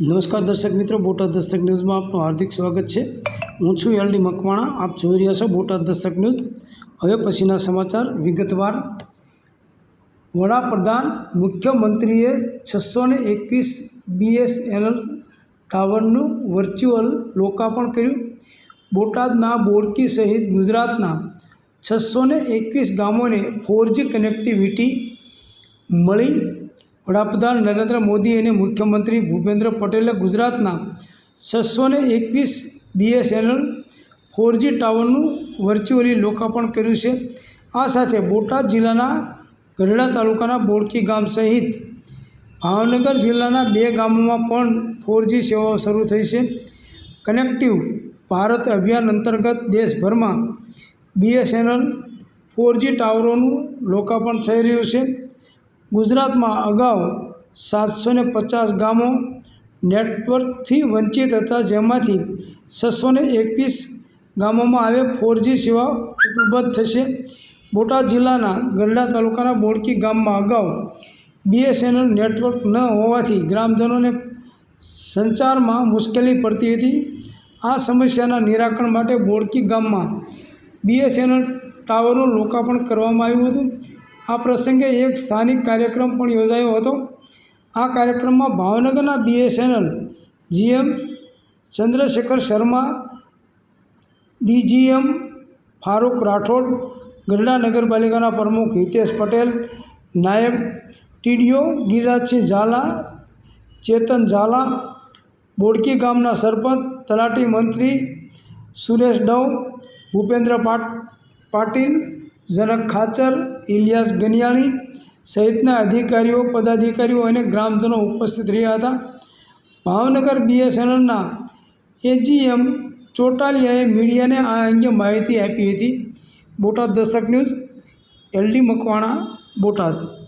નમસ્કાર દર્શક મિત્રો, બોટાદ દસ્તક ન્યૂઝમાં આપનું હાર્દિક સ્વાગત છે. હું છું એલડી મકવાણા, આપ જોઈ રહ્યા છો બોટાદ દસ્તક ન્યૂઝ. હવે પછીના સમાચાર વિગતવાર. વડાપ્રધાન મુખ્યમંત્રીએ છસો ને એકવીસ બીએસએનએલ ટાવરનું વર્ચ્યુઅલ લોકાર્પણ કર્યું. બોટાદના બોડકી સહિત ગુજરાતના છસો એકવીસ ગામોને ફોરજી કનેક્ટિવિટી મળી. વડાપ્રધાન નરેન્દ્ર મોદી અને મુખ્યમંત્રી ભૂપેન્દ્ર પટેલે ગુજરાતના છસો ને એકવીસ બીએસએનએલ ફોરજી ટાવરનું વર્ચ્યુઅલી લોકાર્પણ કર્યું છે. આ સાથે બોટાદ જિલ્લાના ગઢડા તાલુકાના બોડકી ગામ સહિત ભાવનગર જિલ્લાના બે ગામોમાં પણ ફોરજી સેવાઓ શરૂ થઈ છે. કનેક્ટિવ ભારત અભિયાન અંતર્ગત દેશભરમાં બીએસએનએલ ફોરજી ટાવરોનું લોકાર્પણ થઈ રહ્યું છે. ગુજરાતમાં અગાઉ સાતસો ને પચાસ ગામો નેટવર્કથી વંચિત હતા, જેમાંથી છસો ને એકવીસ ગામોમાં હવે ફોરજી સેવા ઉપલબ્ધ થશે. બોટાદ જિલ્લાના ગરડા તાલુકાના બોડકી ગામમાં અગાઉ બીએસએનએલ નેટવર્ક ન હોવાથી ગ્રામજનોને સંચારમાં મુશ્કેલી પડતી હતી. આ સમસ્યાના નિરાકરણ માટે બોડકી ગામમાં બીએસએનએલ ટાવરનું લોકાર્પણ કરવામાં આવ્યું હતું. આ પ્રસંગે એક સ્થાનિક કાર્યક્રમ પણ યોજાયો હતો. આ કાર્યક્રમમાં ભાવનગરના BSNL GM Chandrashekhar Sharma, DGM Farooq Rathod Garda નગરપાલિકાના પ્રમુખ હિતેશ પટેલ, નાયબ ટીડીઓ ગિરિરાજસિંહ ઝાલા, ચેતન ઝાલા, બોડકી ગામના સરપંચ, તલાટી મંત્રી સુરેશ ડવ, ભૂપેન્દ્ર પાટ પાટીલ જનક ખાચર, ઇલિયાસ ગનિયાણી સહિતના અધિકારીઓ, પદાધિકારીઓ અને ગ્રામજનો ઉપસ્થિત રહ્યા હતા. ભાવનગર બીએસએનએલના એજીએમ ચોટાલિયાએ મીડિયાને આ અંગે માહિતી આપી હતી. બોટાદ દશક ન્યૂઝ, એલડી મકવાણા, બોટાદ.